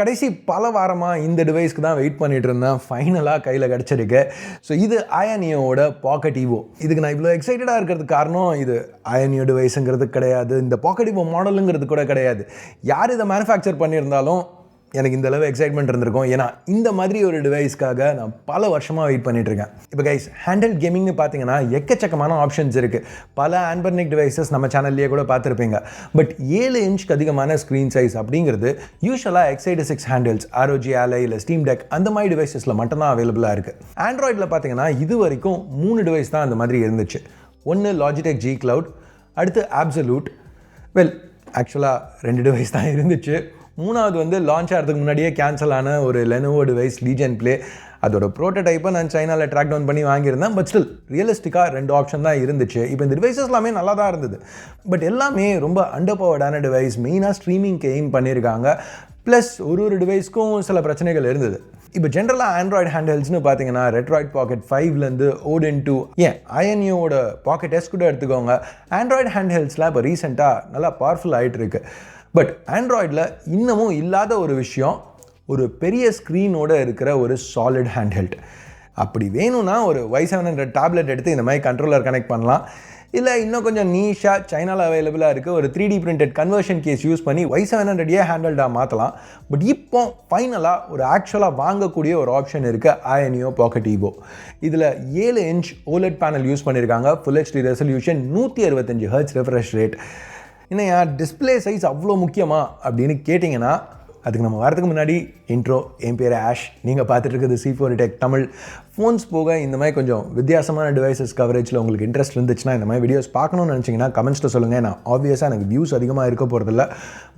கடைசி பல வாரமாக இந்த டிவைஸ்க்கு தான் வெயிட் பண்ணிட்டு இருந்தேன். ஃபைனலாக கையில் கிடச்சிருக்கு. ஸோ இது அயனியோட பாக்கெட் ஈவோ இதுக்கு நான் இவ்வளோ எக்ஸைட்டடாக இருக்கிறதுக்கு காரணம் இது அயனியோ டிவைஸுங்கிறது கிடையாது. இந்த பாக்கெட் ஈவோ மாடலுங்கிறது கூட கிடையாது. யார் இதை மேனுஃபேக்சர் பண்ணியிருந்தாலும் எனக்கு இந்த அளவு எக்ஸைட்மெண்ட் இருந்திருக்கும். ஏன்னா இந்த மாதிரி ஒரு டிவைஸ்க்காக நான் பல வருஷமாக வெயிட் பண்ணிகிட்டு இருக்கேன் இப்போ கைஸ் ஹேண்டில் கேமிங்னு பார்த்தீங்கன்னா எக்கச்சக்கமான ஆப்ஷன்ஸ் இருக்குது பல ஆன்பர்னிக் டிவைசஸ் நம்ம சேனல்லையே கூட பார்த்துருப்பீங்க பட் ஏழு இன்ச்க்கு அதிகமான ஸ்க்ரீன் சைஸ் அப்படிங்கிறது யூஸ்வலாக எக்ஸைடு சிக்ஸ் ஹேண்டில்ஸ் ஆரோஜி ஆலை இல்லை ஸ்டீம் டெக் அந்த மாதிரி டிவைசஸில் மட்டும்தான் அவைலபிளாக இருக்குது ஆண்ட்ராய்டில் பார்த்தீங்கன்னா இது வரைக்கும் மூணு டிவைஸ் தான் அந்த மாதிரி இருந்துச்சு. ஒன்று லாஜிடெக் ஜி கிளவுட் அடுத்து ஆப்சலூட் வெல் ஆக்சுவலாக ரெண்டு டிவைஸ் தான் இருந்துச்சு. மூணாவது வந்து லான்ச் ஆகிறதுக்கு முன்னாடியே கேன்சல் ஆன ஒரு லெனோவோ டிவைஸ் லீஜன் ப்ளே அதோட ப்ரோட்டோடைப்பை நான் சைனாவில் ட்ராக் டவுன் பண்ணி வாங்கியிருந்தேன். பட் ஸ்டில் ரியலிஸ்டிக்காக ரெண்டு ஆப்ஷன் தான் இருந்துச்சு. இப்போ இந்த டிவைசஸ் எல்லாமே நல்லா தான் இருந்தது. பட் எல்லாமே ரொம்ப அண்டர் பவர்டான டிவைஸ் மெயினாக ஸ்ட்ரீமிங்க்கு எய்ம் பண்ணியிருக்காங்க. ப்ளஸ் ஒரு ஒரு டிவைஸ்க்கும் சில பிரச்சனைகள் இருந்தது. இப்போ ஜென்ரலாக ஆண்ட்ராய்டு ஹேண்டில்ஸ்னு பார்த்தீங்கன்னா ரெட்ராய்ட் பாக்கெட் ஃபைவ்லேருந்து ஓடென் டூ ஏன்? ஐஎன்யூவோட பாக்கெட் எஸ் கூட எடுத்துக்கோங்க. ஆண்ட்ராய்டு ஹேண்ட்ஹெல்ஸ்லாம் இப்போ ரீசெண்டாக நல்லா பவர்ஃபுல் ஆகிட்டு இருக்குது பட் ஆண்ட்ராய்டில் இன்னமும் இல்லாத ஒரு விஷயம் ஒரு பெரிய ஸ்க்ரீனோட இருக்கிற ஒரு சாலிட் ஹேண்ட்ஹெல்ட் அப்படி வேணும்னா ஒரு ஒய் செவன் ஹண்ட்ரட் டேப்லெட் எடுத்து இந்த மாதிரி கண்ட்ரோலர் கனெக்ட் பண்ணலாம். இல்லை இன்னும் கொஞ்சம் நீஷாக சைனாவில் அவைலபிளாக இருக்குது ஒரு three D printed conversion case use பண்ணி ஒய் செவன் ஹண்ட்ரட் ஏ ஹேண்டல்டாக மாற்றலாம் பட் இப்போ ஃபைனலாக ஒரு ஆக்சுவலாக வாங்கக்கூடிய ஒரு ஆப்ஷன் இருக்குது ஐஎன்யூ பாக்கெட் ஈவோ இதில் ஏழு இன்ச் ஓலட் பேனல் யூஸ் பண்ணியிருக்காங்க ஃபுல் ஹெச்டி ரெசல்யூஷன் நூற்றி அறுபத்தஞ்சு ஹர்ட்ஸ் ரெஃப்ரெஷ் ரேட் என்னையா டிஸ்பிளே சைஸ் அவ்வளோ முக்கியமா? அப்படின்னு கேட்டிங்கன்னா அதுக்கு நம்ம வரதுக்கு முன்னாடி இன்ட்ரோ என் பேர் ஆஷ். நீங்கள் பார்த்துட்டு இருக்கிறது C four tech Tamil. Phones போக இந்த மாதிரி கொஞ்சம் வித்தியாசமான டிவைசஸ் கவரேஜில் உங்களுக்கு இன்ட்ரெஸ்ட் இருந்துச்சுன்னா இந்த மாதிரி வீடியோஸ் பார்க்கணும்னு நினச்சிங்கன்னா கமெண்ட்ஸில் சொல்லுங்கள் நான் ஆப்வியஸாக எனக்கு வியூஸ் அதிகமாக இருக்க போகிறதில்ல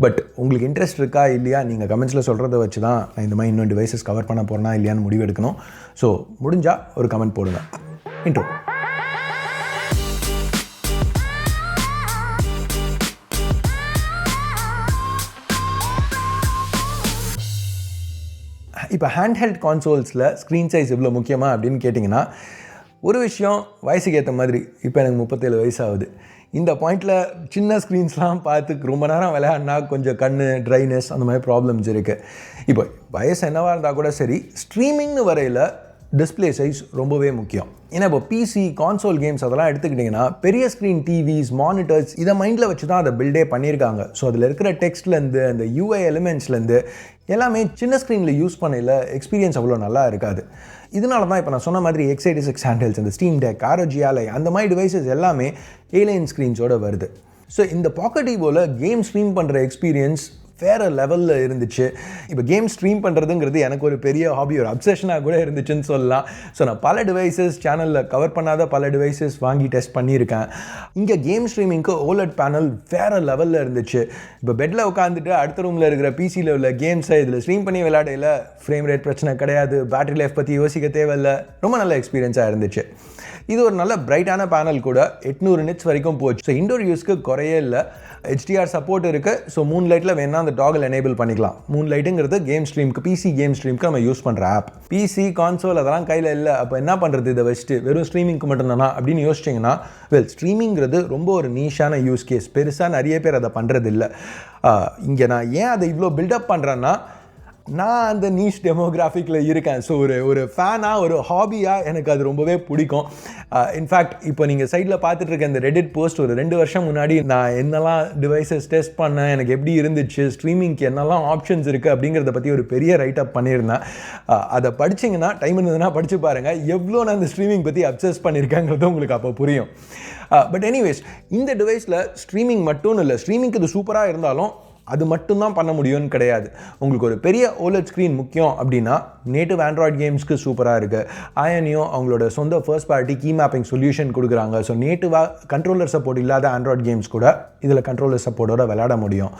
பட் உங்களுக்கு இன்ட்ரெஸ்ட் இருக்கா இல்லையா? நீங்கள் கமெண்ட்ஸில் சொல்கிறத வச்சு தான் நான் இந்த மாதிரி இன்னும் டிவைசஸ் கவர் பண்ண போகிறேன்னா இல்லையான்னு முடிவெடுக்கணும். ஸோ முடிஞ்சால் ஒரு கமெண்ட் போடுங்க. இன்ட்ரோ இப்போ ஹேண்ட்ஹெல்ட் கான்சோல்ஸில் ஸ்க்ரீன் சைஸ் இவ்வளோ முக்கியமாக அப்படின்னு கேட்டிங்கன்னா ஒரு விஷயம் வயசுக்கு ஏற்ற மாதிரி இப்போ எனக்கு முப்பத்தேழு வயசாகுது. இந்த பாயிண்டில் சின்ன ஸ்க்ரீன்ஸ்லாம் பார்த்து ரொம்ப நேரம் விளையாடினா கொஞ்சம் கண் ட்ரைனஸ் அந்த மாதிரி ப்ராப்ளம்ஸ் இருக்குது இப்போ வயசு என்னவாக இருந்தால் கூட சரி ஸ்ட்ரீமிங்னு வரையில் டிஸ்பிளே சைஸ் ரொம்பவே முக்கியம். ஏன்னா இப்போ பிசி கான்சோல் கேம்ஸ் அதெல்லாம் எடுத்துக்கிட்டிங்கன்னா பெரிய ஸ்க்ரீன் டிவிஸ் மானிட்டர்ஸ் இதை மைண்டில் வச்சு தான் அதை பில்டே பண்ணியிருக்காங்க. ஸோ அதில் இருக்கிற டெக்ஸ்ட்லேருந்து அந்த யூஐ எலிமெண்ட்ஸ்லேருந்து எல்லாமே சின்ன ஸ்க்ரீனில் யூஸ் பண்ணையில் எக்ஸ்பீரியன்ஸ் அவ்வளோ நல்லா இருக்காது. இதனால தான் இப்போ நான் சொன்ன மாதிரி எக்ஸைடி சிக்ஸ் ஹேண்டில்ஸ் இந்த ஸ்டீம் டேக் ஆரோஜியாலை அந்த மாதிரி டிவைசஸ் எல்லாமே ஏலியன் ஸ்க்ரீன்ஸோட வருது. ஸோ இந்த பாக்கெட் ஈவோவில் கேம் ஸ்ட்ரீம் பண்ணுற எக்ஸ்பீரியன்ஸ் வேறு லெவலில் இருந்துச்சு. இப்போ கேம் ஸ்ட்ரீம் பண்ணுறதுங்கிறது எனக்கு ஒரு பெரிய ஹாபி ஒரு அப்சஷனாக கூட இருந்துச்சுன்னு சொல்லலாம். ஸோ நான் பல டிவைசஸ் சேனலில் கவர் பண்ணாத பல டிவைசஸ் வாங்கி டெஸ்ட் பண்ணியிருக்கேன். இங்கே கேம் ஸ்ட்ரீமிங்க்கு ஓலட் பேனல் வேறு லெவலில் இருந்துச்சு. இப்போ பெட்டில் உட்காந்துட்டு அடுத்த ரூமில் இருக்கிற பிசியில் உள்ள கேம்ஸை இதில் ஸ்ட்ரீம் பண்ணி விளையாடையில் ஃப்ரேம் ரேட் பிரச்சனை கிடையாது. பேட்டரி லைஃப் பற்றி யோசிக்க தேவையில்லை. ரொம்ப நல்ல எக்ஸ்பீரியன்ஸாக இருந்துச்சு. இது ஒரு நல்ல பிரைட்டான பேனல் கூட. எட்நூறு நிட்ஸ் வரைக்கும் போச்சு. ஸோ இண்டோர் யூஸ்க்கு குறையே இல்லை. ஹெச்டிஆர் சப்போர்ட் இருக்குது ஸோ மூன் லைட்டில் வேணால் அந்த டாகல் எனேபிள் பண்ணிக்கலாம். மூன் லைட்டுங்கிறது கேம் ஸ்ட்ரீம்க்கு பிசி கேம் ஸ்ட்ரீம்க்கு நம்ம யூஸ் பண்ணுற ஆப் பிசி கான்சோல் அதெல்லாம் கையில் இல்லை. அப்போ என்ன பண்ணுறது இதை வச்சுட்டு? வெறும் ஸ்ட்ரீமிங்க்கு மட்டும்தானா? அப்படின்னு யோசிச்சிங்கன்னா வெல் ஸ்ட்ரீமிங்கிறது ரொம்ப ஒரு நீஷான யூஸ் கேஸ் பெருசாக நிறைய பேர் அதை பண்ணுறதில்ல இங்கே நான் ஏன் அதை இவ்வளோ பில்டப் பண்ணுறேன்னா நான் அந்த நீஷ் டெமோகிராஃபிக்கில் இருக்கேன். ஸோ ஒரு ஒரு ஃபேனாக ஒரு ஹாபியாக எனக்கு அது ரொம்பவே பிடிக்கும். Uh, இன்ஃபேக்ட் இப்போ நீங்கள் சைடில் பார்த்துட்டு இருக்க இந்த ரெடிட் போஸ்ட் ஒரு ரெண்டு வருஷம் முன்னாடி நான் என்னெல்லாம் டிவைசஸ் டெஸ்ட் பண்ணேன் எனக்கு எப்படி இருந்துச்சு ஸ்ட்ரீமிங்க்கு என்னெல்லாம் ஆப்ஷன்ஸ் இருக்குது அப்படிங்கிறத பற்றி ஒரு பெரிய ரைட் அப் பண்ணியிருந்தேன் uh, அதை படிச்சிங்கன்னா டைம் இருந்ததுன்னா படித்து பாருங்கள் எவ்வளோ நான் இந்த ஸ்ட்ரீமிங் பற்றி அப்சஸ் பண்ணியிருக்கேங்கிறது உங்களுக்கு அப்போ புரியும். Uh, பட் எனிவேஸ் இந்த டிவைஸில் ஸ்ட்ரீமிங் மட்டும் இல்லை ஸ்ட்ரீமிங்க்கு இது சூப்பராக இருந்தாலும் அது மட்டும்தான் பண்ண முடியும்னு கிடையாது. உங்களுக்கு ஒரு பெரிய ஓலட் ஸ்க்ரீன் முக்கியம் அப்படின்னா நேட்டிவ் ஆண்ட்ராய்ட் கேம்ஸ்க்கு சூப்பராக இருக்குது ஐஎன்யூ அவங்களோட சொந்த first party key mapping solution கொடுக்குறாங்க. ஸோ நேட்டிவாக கண்ட்ரோலர் சப்போர்ட் இல்லாத ஆண்ட்ராய்ட் கேம்ஸ் கூட இதில் கண்ட்ரோலர் சப்போர்ட்டோட விளையாட முடியும்.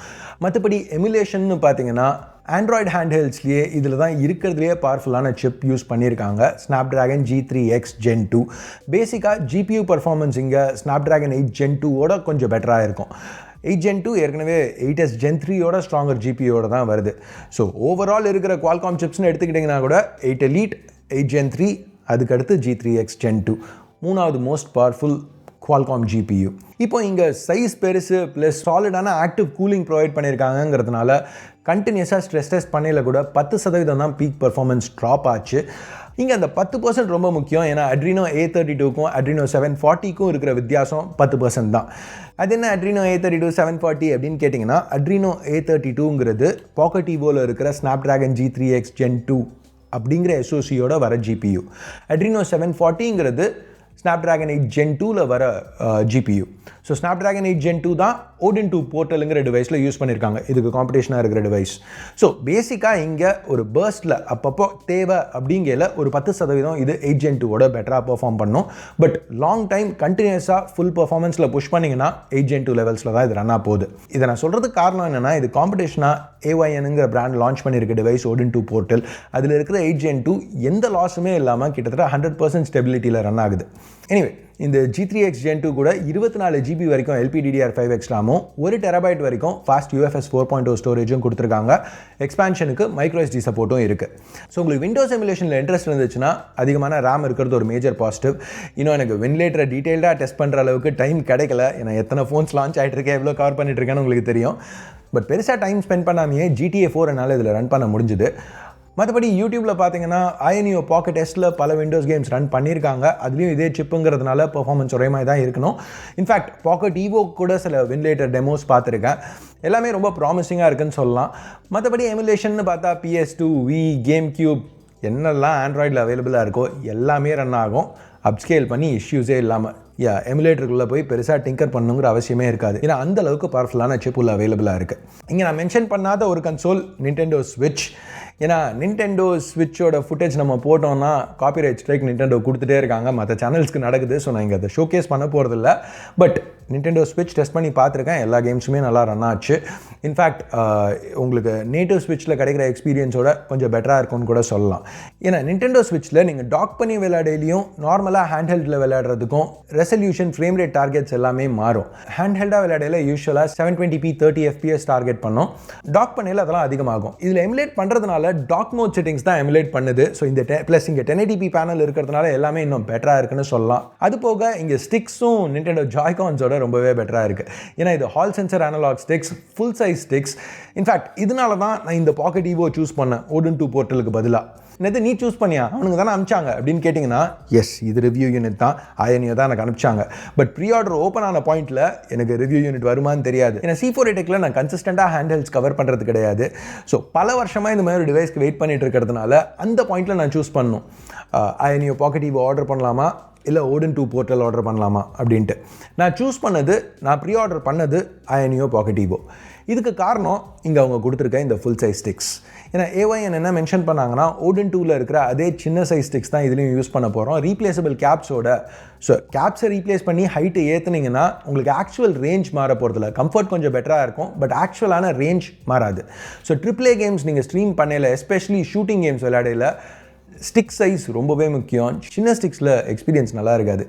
மற்றபடி எமுலேஷன் பார்த்தீங்கன்னா ஆண்ட்ராய்டு ஹேண்ட்ஹெல்ட்ஸ்லேயே இதில் தான் இருக்கிறதுலேயே பவர்ஃபுல்லான சிப் யூஸ் பண்ணியிருக்காங்க. Snapdragon G three X Gen two பேசிக்காக ஜிபியூ பர்ஃபார்மன்ஸ் இங்கே ஸ்னாப் ட்ராகன் எயிட் ஜென் டூவோட கொஞ்சம் பெட்டராக இருக்கும். எயிட் ஜென் டூ ஏற்கனவே எயிட் எஸ் ஜென் த்ரீயோட ஸ்ட்ராங்கர் ஜிபியோட தான் வருது. ஸோ ஓவரால் இருக்கிற குவால்காம் சிப்ஸ்னு எடுத்துக்கிட்டிங்கன்னா கூட eight elite eight Gen three அதுக்கடுத்து G three X Gen two மூணாவது மோஸ்ட் பவர்ஃபுல் குவால்காம் ஜிபியு இப்போ இங்கே சைஸ் பெருசு ப்ளஸ் சாலிடான ஆக்டிவ் கூலிங் ப்ரொவைட் பண்ணியிருக்காங்கங்கிறதுனால கண்டினியூஸாக ஸ்ட்ரெஸ் டெஸ்ட் பண்ணையில் கூட பத்து சதவீதம் தான் பீக் பர்ஃபார்மன்ஸ் ட்ராப் ஆச்சு. இங்கே அந்த பத்து பர்சன்ட் ரொம்ப முக்கியம். ஏன்னா அட்ரினோ ஏ தேர்ட்டி டூக்கும் அட்ரினோ செவன் ஃபார்ட்டிக்கும் இருக்கிற வித்தியாசம் பத்து பர்சன்ட் தான். அது என்ன Adreno A thirty two seven forty அப்படின்னு கேட்டிங்கன்னா அட்ரினோ ஏ தேர்ட்டி டூங்கிறது பாக்கெட் ஈவோவில் இருக்கிற Snapdragon G three X Gen two அப்படிங்கிற எஸ்ஓசியோட வர ஜிபியு அட்ரினோ செவன் ஃபார்ட்டிங்கிறது ஸ்னாப் ட்ராகன் எயிட் ஜென் டூவில் வர GPU so Snapdragon eight Gen two தான் ஓடின் டூ போர்ட்டலுங்கிற டிவைஸில் யூஸ் பண்ணியிருக்காங்க இதுக்கு காம்படிஷனாக இருக்கிற டிவைஸ் ஸோ பேசிக்காக இங்கே ஒரு பேர்ஸ்டில் அப்பப்போ தேவை அப்படிங்கல ஒரு பத்து சதவீதம் இது எயிட் ஜென் டூவோட பெட்டராக பெர்ஃபார்ம் பண்ணும். பட் லாங் டைம் கண்டினியூஸாக ஃபுல் பர்ஃபார்மன்ஸில் புஷ் பண்ணிங்கன்னா எயிட் ஜென் டூ லெவல்ஸில் தான் இது ரன் ஆக போகுது. இதை நான் சொல்கிறதுக்கு காரணம் என்னென்னா இது காம்படிஷனாக ஏஒய்எனுங்கிற பிராண்ட் லான்ச் பண்ணியிருக்க டிவைஸ் ஓடின் டூ போர்ட்டல் அதில் இருக்கிற எயிட் ஜென் டூ எந்த லாஸுமே இல்லாமல் கிட்டத்தட்ட ஹண்ட்ரட் பர்சன்ட் ஸ்டெபிலிட்டியில் ரன் ஆகுது எனிவே இந்த G three X Gen two கூட இருபத்தி நாலு ஜிபி வரைக்கும் எல்பிடிடிஆர் ஃபைவ் எக்ஸ்ட்ராமும் ஒரு டெராபைட் வரைக்கும் fast UFS four point O ஸ்டோரேஜும் கொடுத்துருக்காங்க. எக்ஸ்பான்ஷனுக்கு மைக்ரோ எஸ்டி சப்போர்ட்டும் இருக்குது ஸோ உங்களுக்கு விண்டோஸ் எமுலேஷனில் இன்ட்ரெஸ்ட் இருந்துச்சுன்னா அதிகமான ரேம் இருக்கிறது ஒரு மேஜர் பாசிட்டிவ் இன்னும் எனக்கு வென்லேட்டரை டீட்டெயில்டாக டெஸ்ட் பண்ணுற அளவுக்கு டைம் கிடைக்கல. ஏன்னா எத்தனை ஃபோன்ஸ் லான்ச் ஆகிட்டு இருக்கேன் எவ்வளோ கவர் பண்ணிட்டு இருக்கேன்னு உங்களுக்கு தெரியும். பட் பெருசாக டைம் ஸ்பெண்ட் பண்ணாமையே ஜிடிஏ ஃபோர் என்னால் இதில் ரன் பண்ண முடிஞ்சுது. மற்றபடி யூடியூப்பில் பார்த்தீங்கன்னா ஐஎன்யூ பாக்கெட் டெஸ்ட்டில் பல விண்டோஸ் கேம்ஸ் ரன் பண்ணியிருக்காங்க அதுலேயும் இதே சிப்புங்கிறதுனால பர்ஃபார்மன்ஸ் ஒரே மாதிரி தான் இருக்கணும். இன்ஃபேக்ட் பாக்கெட் ஈவோ கூட சில வின்லேட்டர் டெமோஸ் பார்த்துருக்கேன் எல்லாமே ரொம்ப ப்ராமிசிங்காக இருக்குன்னு சொல்லலாம். மற்றபடி எமுலேஷன் பார்த்தா PS two Wii GameCube என்னெல்லாம் ஆண்ட்ராய்டில் அவைலபிளாக இருக்கோ எல்லாமே ரன் ஆகும். அப்ஸ்கேல் பண்ணி இஷ்யூஸே இல்லாமல் யா எமுலேட்டருக்குள்ளே போய் பெருசாக டிங்கர் பண்ணுங்கிற அவசியமே இருக்காது. ஏன்னா அந்த அளவுக்கு பவர்ஃபுல்லான சிப் உள்ள அவைலபிளாக இருக்குது இங்கே நான் மென்ஷன் பண்ணாத ஒரு கன்சோல் நிண்டெண்டோ ஸ்விட்ச் ஏன்னா நின்டெண்டோ ஸ்விட்சோட ஃபுட்டேஜ் நம்ம போட்டோம்னா காப்பிரைட் ஸ்ட்ரைக் நின்டெண்டோ கொடுத்துட்டே இருக்காங்க. மற்ற சேனல்ஸ்க்கு நடக்குது. ஸோ நான் இங்கே அதை ஷோகேஸ் பண்ண போகிறதில்ல பட் நிண்டெண்டோ ஸ்விட்ச் டெஸ்ட் பண்ணி பார்த்துருக்கேன். எல்லா கேம்ஸுமே நல்லா ரன் ஆச்சு. இன்ஃபேக்ட் உங்களுக்கு நேட்டிவ் ஸ்விட்ச்சில் கிடைக்கிற எக்ஸ்பீரியன்ஸோட கொஞ்சம் பெட்டராக இருக்கும்னு கூட சொல்லலாம். ஏன்னா நிண்டெண்டோ ஸ்விட்சில் நீங்கள் டாக் பண்ணி விளையாடையிலையும் நார்மலாக ஹேண்ட் ஹெல்டில் விளையாடுறதுக்கும் ரெசல்யூஷன் ஃப்ரேம் ரேட் டார்கெட்ஸ் எல்லாமே மாறும். ஹேண்ட் ஹெல்டாக விளையாடையில் யூஸ்வலாக seven twenty P thirty FPS target பண்ணோம். டாக் பண்ணையில் அதெல்லாம் அதிகமாகும். இதில் எமுலேட் பண்ணுறதுனால டாக் மோட் செட்டிங்ஸ் தான் எமுலேட் பண்ணுது. ஸோ இந்த டெ ப்ளஸ் இங்கே டென் எயிட்டி பேனல் இருக்கிறதுனால எல்லாமே இன்னும் பெட்டராக இருக்குன்னு சொல்லலாம். அது போக இங்கே ஸ்டிக்ஸும் நிண்டெண்டோ ஜாய்கான்ஸோட ரொம்பவே பெட்டராக இருக்குது ஏன்னா இது hall sensor analog sticks full size sticks in fact இதனால தான் நான் இந்த பாக்கெட் ஈவோ சூஸ் பண்ணேன் ஓடன் டூ போர்ட்டலுக்கு பதிலாக நேற்று நீ சூஸ் பண்ணியா? அவனுக்கு தானே அனுப்பிச்சாங்க அப்படின்னு கேட்டிங்கன்னா எஸ் இது ரிவ்யூ யூனிட் தான். ஐஎன்யூ தான் எனக்கு அனுப்பிச்சாங்க. பட் ப்ரீ ஆர்டர் ஓப்பன் ஆன பாயிண்ட்டில் எனக்கு ரிவ்யூ யூனிட் வருமான்னு தெரியாது. ஏன்னா சி ஃபோர் எட்டெக்கில் நான் கன்சிஸ்டண்ட்டாக ஹேண்டில்ஸ் கவர் பண்ணுறது கிடையாது. ஸோ பல வருஷமாக இந்த மாதிரி ஒரு டிவைஸ்க்கு வெயிட் பண்ணிட்டு இருக்கிறதுனால அந்த பாயிண்ட்டில் நான் சூஸ் பண்ணணும். ஐஎன்யூ பாக்கெட் ஈவோ ஆர்டர் பண்ணலாமா? இல்லை ஓடன் டூ போர்ட்டல் ஆர்டர் பண்ணலாமா அப்படின்ட்டு. நான் சூஸ் பண்ணது நான் ப்ரீ ஆர்டர் பண்ணது ஐஎன்யூ பாக்கெட் ஈவோ இதுக்கு காரணம் இங்கே அவங்க கொடுத்துருக்க இந்த ஃபுல் சைஸ் ஸ்டிக்ஸ் ஏன்னா ஏஒய்என் என்ன மென்ஷன் பண்ணாங்கன்னா ஓடன் டூவில் இருக்கிற அதே சின்ன சைஸ் ஸ்டிக்ஸ் தான் இதுலேயும் யூஸ் பண்ண போகிறோம் ரீப்ளேசபிள் கேப்ஸோட ஸோ கேப்ஸை ரீப்ளேஸ் பண்ணி ஹைட்டு ஏற்றுனீங்கன்னா உங்களுக்கு ஆக்சுவல் ரேஞ்ச் மாற போகிறதில்ல கம்ஃபர்ட் கொஞ்சம் பெட்டராக இருக்கும் பட் ஆக்சுவலான ரேஞ்ச் மாறாது. ஸோ ட்ரிபிள் ஏ கேம்ஸ் நீங்கள் ஸ்ட்ரீம் பண்ணல எஸ்பெஷலி ஷூட்டிங் கேம்ஸ் விளையாடையில் ஸ்டிக் சைஸ் ரொம்பவே முக்கியம். சின்ன ஸ்டிக்ஸில் எக்ஸ்பீரியன்ஸ் நல்லா இருக்காது.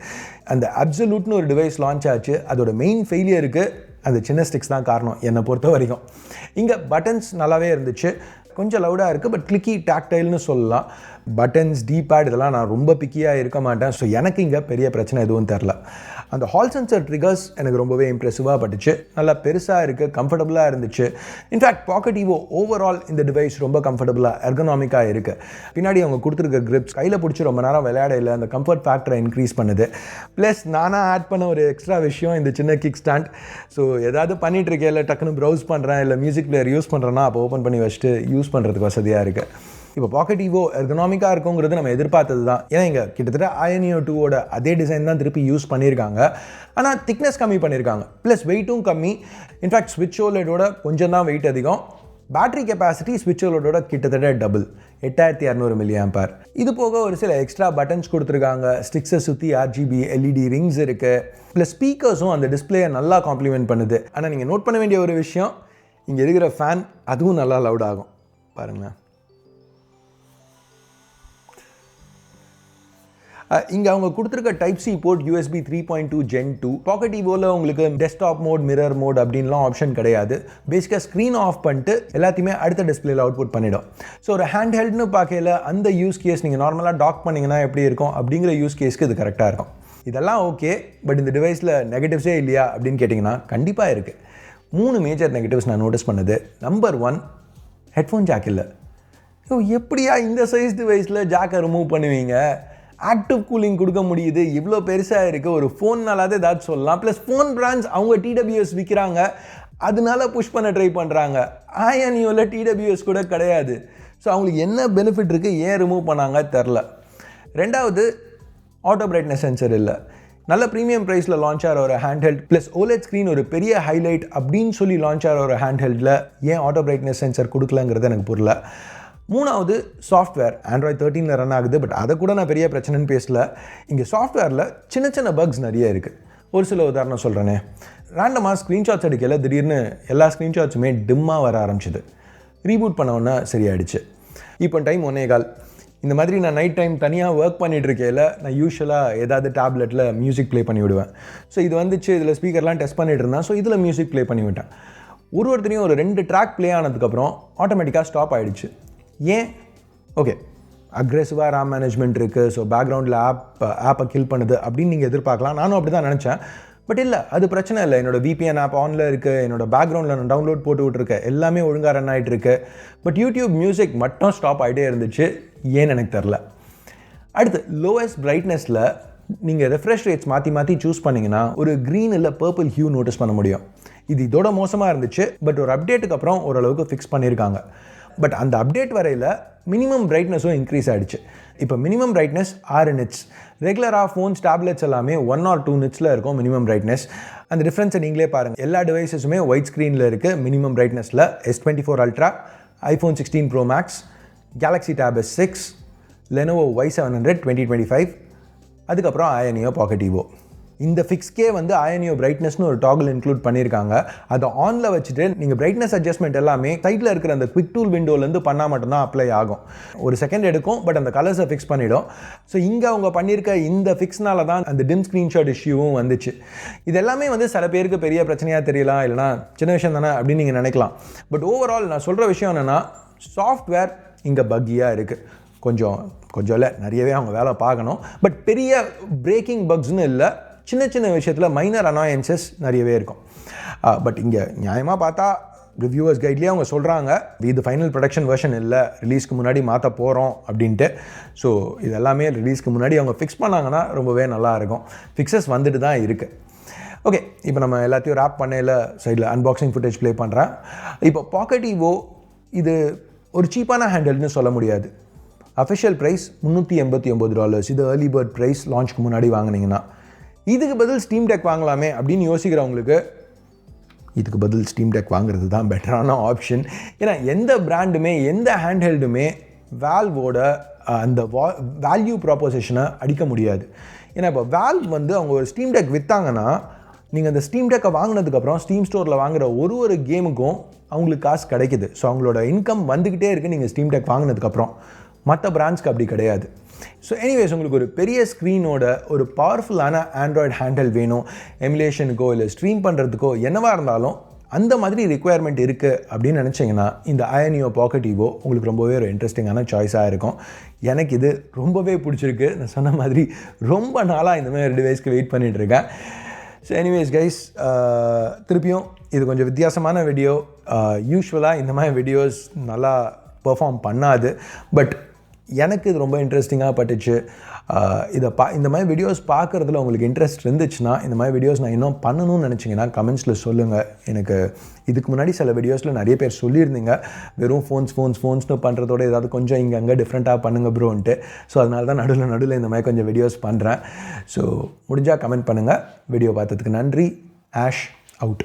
அந்த அப்சல்யூட்னு ஒரு டிவைஸ் லான்ச் ஆச்சு. அதோட மெயின் ஃபெயிலியருக்கு அந்த சின்ன ஸ்டிக்ஸ் தான் காரணம் என்னை பொறுத்த வரைக்கும். இங்கே பட்டன்ஸ் நல்லாவே இருந்துச்சு. கொஞ்சம் லவுடாக இருக்குது பட் கிளிக்கி டாக்டைல்னு சொல்லலாம். பட்டன்ஸ் டீபேட் இதெல்லாம் நான் ரொம்ப பிக்கியாக இருக்க மாட்டேன். ஸோ எனக்கு இங்கே பெரிய பிரச்சனை எதுவும் தெரில அந்த ஹால் சென்சர் ட்ரிகர்ஸ் எனக்கு ரொம்பவே இம்ப்ரெசிவாக பட்டுச்சு. நல்லா பெருசாக இருக்குது கம்ஃபர்டபுளாக இருந்துச்சு. In fact Pocket Evo overall இந்த டிவைஸ் ரொம்ப கம்ஃபர்டபுளாக எர்கனாமிக்காக இருக்குது பின்னாடி அவங்க கொடுத்துருக்க கிரிப்ஸ் கையில் பிடிச்சி ரொம்ப நேரம் விளையாட இல்லை அந்த கம்ஃபர்ட் ஃபேக்டரை இன்க்ரீஸ் பண்ணுது. ப்ளஸ் நானாக ஆட் பண்ண ஒரு எக்ஸ்ட்ரா விஷயம் இந்த சின்ன கிக் ஸ்டாண்ட் ஸோ ஏதாவது பண்ணிகிட்டு இருக்கேன் இல்லை டக்குன்னு ப்ரௌஸ் பண்ணுறேன் இல்லை மியூசிக் பிளேயர் யூஸ் பண்ணுறேன்னா அப்போ ஓப்பன் பண்ணி வச்சுட்டு யூஸ் பண்ணுறதுக்கு வசதியாக இருக்குது இப்போ பாக்கெட் ஈவோ எர்கனாமிக்காக இருக்குங்கிறது நம்ம எதிர்பார்த்தது தான். ஏன்னா இங்கே கிட்டத்தட்ட அயனியோ டூவோட அதே டிசைன் தான் திருப்பி யூஸ் பண்ணியிருக்காங்க. ஆனால் திக்னஸ் கம்மி பண்ணியிருக்காங்க. ப்ளஸ் வெயிட்டும் கம்மி. இன்ஃபேக்ட் ஸ்விட்ச் ஓலோடோட கொஞ்சம் தான் வெயிட் அதிகம். பேட்டரி கெப்பாசிட்டி ஸ்விட்ச் ஓலோடோட கிட்டத்தட்ட டபுள் எட்டாயிரத்தி இரநூறு மில்லியம்பர் இது போக ஒரு சில எக்ஸ்ட்ரா பட்டன்ஸ் கொடுத்துருக்காங்க. ஸ்டிக்ஸை சுற்றி ஆர்ஜிபி எல்இடி ரிங்ஸ் இருக்குது ப்ளஸ் ஸ்பீக்கர்ஸும் அந்த டிஸ்பிளேயை நல்லா காம்ப்ளிமெண்ட் பண்ணுது. ஆனால் நீங்கள் நோட் பண்ண வேண்டிய ஒரு விஷயம் இங்கே இருக்கிற ஃபேன் அதுவும் நல்லா லவுட் ஆகும். பாருங்களேன். இங்கே அவங்க கொடுத்துருக்க type C port USB three point two Gen two Pocket இவோவில் உங்களுக்கு டெஸ்க்டாப் மோட் மிரர் மோட் அப்படின்லாம் ஆப்ஷன் கிடையாது. பேசிக்காக ஸ்க்ரீன் ஆஃப் பண்ணிட்டு எல்லாத்தையுமே அடுத்த டிஸ்பிளேல அவுட்புட் பண்ணிடும். ஸோ ஒரு ஹேண்ட் ஹெல்ட்னு பார்க்கல அந்த யூஸ் கேஸ் நீங்கள் நார்மலாக டாக் பண்ணிங்கன்னா எப்படி இருக்கும் அப்படிங்கிற யூஸ் கேஸ்க்கு இது கரெக்டாக இருக்கும். இதெல்லாம் ஓகே பட் இந்த டிவைஸில் நெகட்டிவ்ஸே இல்லையா அப்படின்னு கேட்டிங்கன்னா கண்டிப்பாக இருக்குது மூணு மேஜர் நெகட்டிவ்ஸ் நான் நோட்டீஸ் பண்ணது. நம்பர் ஒன் ஹெட்ஃபோன் ஜாக் இல்லை. ஸோ எப்படியா இந்த சைஸ் டிவைஸில் ஜாக்கை ரிமூவ் பண்ணுவீங்க? ஆக்டிவ் கூலிங் கொடுக்க முடியுது. இவ்வளோ பெருசாக இருக்குது ஒரு ஃபோன்னாலாவது ஏதாச்சும் சொல்லலாம். ப்ளஸ் ஃபோன் பிராண்ட்ஸ் அவங்க டிடபிள்யூஎஸ் விற்கிறாங்க அதனால புஷ் பண்ண ட்ரை பண்ணுறாங்க ஆயனியோவில் டிடபிள்யூஎஸ் கூட கிடையாது. ஸோ அவங்களுக்கு என்ன பெனிஃபிட் இருக்குது ஏன் ரிமூவ் பண்ணாங்க? தெரில. ரெண்டாவது ஆட்டோ பிரைட்னஸ் சென்சர் இல்லை. நல்ல ப்ரீமியம் ப்ரைஸில் லான்ச் ஆகிற ஒரு ஹேண்ட்ஹெல்ட் ப்ளஸ் ஓலெட் ஸ்க்ரீன் ஒரு பெரிய ஹைலைட் அப்படின்னு சொல்லி லான்ச் ஆகிற ஒரு ஹேண்ட்ஹெல்டில் ஏன் ஆட்டோ பிரைட்னஸ் சென்சர் கொடுக்கலங்கிறது எனக்கு புரியல. மூணாவது சாஃப்ட்வேர் ஆண்ட்ராய்ட் தேர்ட்டீனில் ரன் ஆகுது பட் அதை கூட நான் பெரிய பிரச்சனைன்னு பேசல. இங்கே சாஃப்ட்வேரில் சின்ன சின்ன பக்ஸ் நிறைய இருக்குது ஒரு சில உதாரணம் சொல்கிறேனே ரேண்டமாக ஸ்க்ரீன்ஷாட்ஸ் எடுக்கல திடீர்னு எல்லா ஸ்க்ரீன்ஷாட்ஸுமே டிம்மாக வர ஆரம்பிச்சிது. ரீபூட் பண்ணவொன்னே சரியாயிடுச்சு. இப்போ டைம் ஒன்னே கால். இந்த மாதிரி நான் நைட் டைம் தனியாக ஒர்க் பண்ணிகிட்டு இருக்கையில் நான் யூஸ்வலாக ஏதாவது டேப்லெட்டில் மியூசிக் ப்ளே பண்ணி விடுவேன். ஸோ இது வந்துச்சு இதில் ஸ்பீக்கர்லாம் டெஸ்ட் பண்ணிகிட்டு இருந்தேன். ஸோ இதில் மியூசிக் ப்ளே பண்ணி விட்டேன். ஒரு ஒருத்தரையும் ஒரு ரெண்டு ட்ராக் ப்ளே ஆனதுக்கப்புறம் ஆட்டோமேட்டிக்காக ஸ்டாப் ஆகிடுச்சு ஏன்? ஓகே அக்ரெசிவாக ரேம் மேனேஜ்மெண்ட் இருக்குது ஸோ பேக்ரவுண்டில் ஆப் ஆப்பை கில் பண்ணுது அப்படின்னு நீங்கள் எதிர்பார்க்கலாம். நானும் அப்படி தான் நினச்சேன். பட் இல்லை அது பிரச்சனை இல்லை. என்னோட விபிஎன் ஆப் ஆனில் இருக்குது என்னோட பேக்ரவுண்டில் நான் டவுன்லோட் போட்டு விட்ருக்கேன் எல்லாமே ஒழுங்காக ரன் ஆகிட்டு இருக்கு. பட் யூடியூப் மியூசிக் மட்டும் ஸ்டாப் ஆகிட்டே இருந்துச்சு. ஏன்னு எனக்கு தெரில அடுத்து லோவஸ்ட் பிரைட்னஸில் நீங்கள் ரெஃப்ரெஷ் ரேட்ஸ் மாற்றி மாற்றி சூஸ் பண்ணிங்கன்னா ஒரு க்ரீன் இல்லை பர்பிள் ஹியூ நோட்டீஸ் பண்ண முடியும். இது இதோட மோசமாக இருந்துச்சு. பட் ஒரு அப்டேட்டுக்கு அப்புறம் ஓரளவுக்கு ஃபிக்ஸ் பண்ணியிருக்காங்க பட் அந்த அப்டேட் வரையில் மினிமம் பிரைட்னஸும் இன்க்ரீஸ் ஆகிடுச்சு இப்போ மினிமம் பிரைட்னஸ் ஆறு நிட்ஸ் ரெகுலராக ஃபோன்ஸ் டேப்லெட்ஸ் எல்லாமே ஒன் ஆர் டூ நிட்ஸில் இருக்கும் மினிமம் பிரைட்னஸ் அந்த டிஃப்ரென்ஸை நீங்களே பாருங்கள் எல்லா டிவைஸஸுமே ஒயிட் ஸ்க்ரீனில் இருக்குது minimum பிரைட்னஸில் S twenty four Ultra iPhone sixteen Pro Max Galaxy Tab S six Lenovo Y seven hundred twenty twenty five அதுக்கப்புறம் ஆயனியோ பாக்கெட் இவோ இந்த ஃபிக்ஸ்க்கே வந்து ஆயனியோ பிரைட்னஸ்னு ஒரு டாகிள் இன்க்ளூட் பண்ணியிருக்காங்க. அதை ஆனில் வச்சுட்டு நீங்கள் பிரைட்னஸ் அட்ஜஸ்ட்மெண்ட் எல்லாமே சைட்டில் இருக்கிற அந்த குவிக் டூல் விண்டோலேருந்து பண்ணால் மட்டும்தான் அப்ளை ஆகும். ஒரு செகண்ட் எடுக்கும் பட் அந்த கலர்ஸை ஃபிக்ஸ் பண்ணிவிடும் ஸோ இங்கே அவங்க பண்ணியிருக்க இந்த ஃபிக்ஸ்னால தான் அந்த டிம் ஸ்க்ரீன்ஷாட் இஷ்யூவும் வந்துச்சு. இது எல்லாமே வந்து சில பேருக்கு பெரிய பிரச்சனையாக தெரியலாம் இல்லைனா சின்ன விஷயம் தானே அப்படின்னு நீங்கள் நினைக்கலாம். பட் ஓவரால் நான் சொல்கிற விஷயம் என்னென்னா சாஃப்ட்வேர் இங்கே பக்கியாக இருக்குது கொஞ்சம் கொஞ்சம் இல்லை நிறையவே அவங்க வேலை பார்க்கணும். பட் பெரிய பிரேக்கிங் பக்ஸ்னு இல்லை சின்ன சின்ன விஷயத்தில் மைனர் அனாயன்சஸ் நிறையவே இருக்கும். பட் இங்கே நியாயமாக பார்த்தா ரிவ்யூவர்ஸ் கைட்லேயே அவங்க சொல்கிறாங்க இது ஃபைனல் ப்ரொடக்ஷன் வெர்ஷன் இல்லை ரிலீஸ்க்கு முன்னாடி மாற்ற போகிறோம் அப்படின்ட்டு. ஸோ இது எல்லாமே ரிலீஸ்க்கு முன்னாடி அவங்க ஃபிக்ஸ் பண்ணாங்கன்னா ரொம்பவே நல்லா இருக்கும். ஃபிக்ஸஸ் வந்துட்டு தான் இருக்குது ஓகே இப்போ நம்ம எல்லாத்தையும் ரேப் பண்ணையில் சைடில் அன்பாக்சிங் ஃபுட்டேஜ் ப்ளே பண்ணுறேன் இப்போ பாக்கெட் ஈவோ இது ஒரு சீப்பான ஹேண்டில்னு சொல்ல முடியாது. அஃபிஷியல் ப்ரைஸ் முந்நூற்றி எண்பத்தி ஒம்பது டாலர்ஸ் இது ஏர்லி பேர்ட் ப்ரைஸ் லான்ச்க்கு முன்னாடி வாங்கினீங்கன்னா. இதுக்கு பதில் ஸ்டீம் டெக் வாங்கலாமே அப்படின்னு யோசிக்கிறவங்களுக்கு இதுக்கு பதில் ஸ்டீம் டெக் வாங்குறது தான் பெட்டரான ஆப்ஷன் ஏன்னா எந்த பிராண்டுமே எந்த ஹேண்ட்ஹெல்டுமே வேல்வோட அந்த வா வேல்யூ ப்ராப்போசிஷனை அடிக்க முடியாது. ஏன்னா இப்போ வேல்வ் வந்து அவங்க ஒரு ஸ்டீம் டெக் விற்றாங்கன்னா நீங்கள் அந்த ஸ்டீம் டெக்கை வாங்கினதுக்கப்புறம் ஸ்டீம் ஸ்டோரில் வாங்குகிற ஒரு ஒரு கேமுக்கும் அவங்களுக்கு காசு கிடைக்குது. ஸோ அவங்களோட இன்கம் வந்துக்கிட்டே இருக்குது நீங்கள் ஸ்டீம் டெக் வாங்கினதுக்கப்புறம். மற்ற பிராண்ட்ஸ்க்கு அப்படி கிடையாது. ஸோ எனிவேஸ் உங்களுக்கு ஒரு பெரிய ஸ்க்ரீனோட ஒரு பவர்ஃபுல்லான ஆண்ட்ராய்டு ஹேண்டில் வேணும். எமுலேஷனுக்கோ இல்லை ஸ்ட்ரீம் பண்ணுறதுக்கோ என்னவாக இருந்தாலும் அந்த மாதிரி ரிக்குயர்மெண்ட் இருக்குது அப்படின்னு நினச்சிங்கன்னா இந்த அயனியோ பாக்கெட் ஈவோ உங்களுக்கு ரொம்பவே ஒரு இன்ட்ரெஸ்டிங்கான சாய்ஸாக இருக்கும். எனக்கு இது ரொம்பவே பிடிச்சிருக்கு. நான் சொன்ன மாதிரி ரொம்ப நாளாக இந்த மாதிரி டிவைஸ்க்கு வெயிட் பண்ணிகிட்டு இருக்கேன். ஸோ எனிவேஸ் கைஸ் திருப்பியும் இது கொஞ்சம் வித்தியாசமான வீடியோ யூஸ்வலாக இந்த மாதிரி வீடியோஸ் நல்லா பெர்ஃபார்ம் பண்ணாது. பட் எனக்கு இது ரொம்ப இன்ட்ரெஸ்டிங்காக பட்டுச்சு. இதை பா இந்த மாதிரி வீடியோஸ் பார்க்குறதுல உங்களுக்கு இன்ட்ரெஸ்ட் இருந்துச்சுன்னா இந்த மாதிரி வீடியோஸ் நான் இன்னும் பண்ணணும்னு நினச்சிங்கன்னா கமெண்ட்ஸில் சொல்லுங்கள் எனக்கு இதுக்கு முன்னாடி சில வீடியோஸில் நிறைய பேர் சொல்லியிருந்தீங்க. வெறும் ஃபோன்ஸ் ஃபோன்ஸ் ஃபோன்ஸ்னு பண்ணுறதோட ஏதாவது கொஞ்சம் இங்கே அங்கே டிஃப்ரெண்ட்டாக பண்ணுங்கள் ப்ரோன்ட்டு ஸோ அதனால தான் நடுவில் நடுவில் இந்த மாதிரி கொஞ்சம் வீடியோஸ் பண்ணுறேன் ஸோ முடிஞ்சால் கமெண்ட் பண்ணுங்கள் வீடியோ பார்த்ததுக்கு நன்றி. Ash out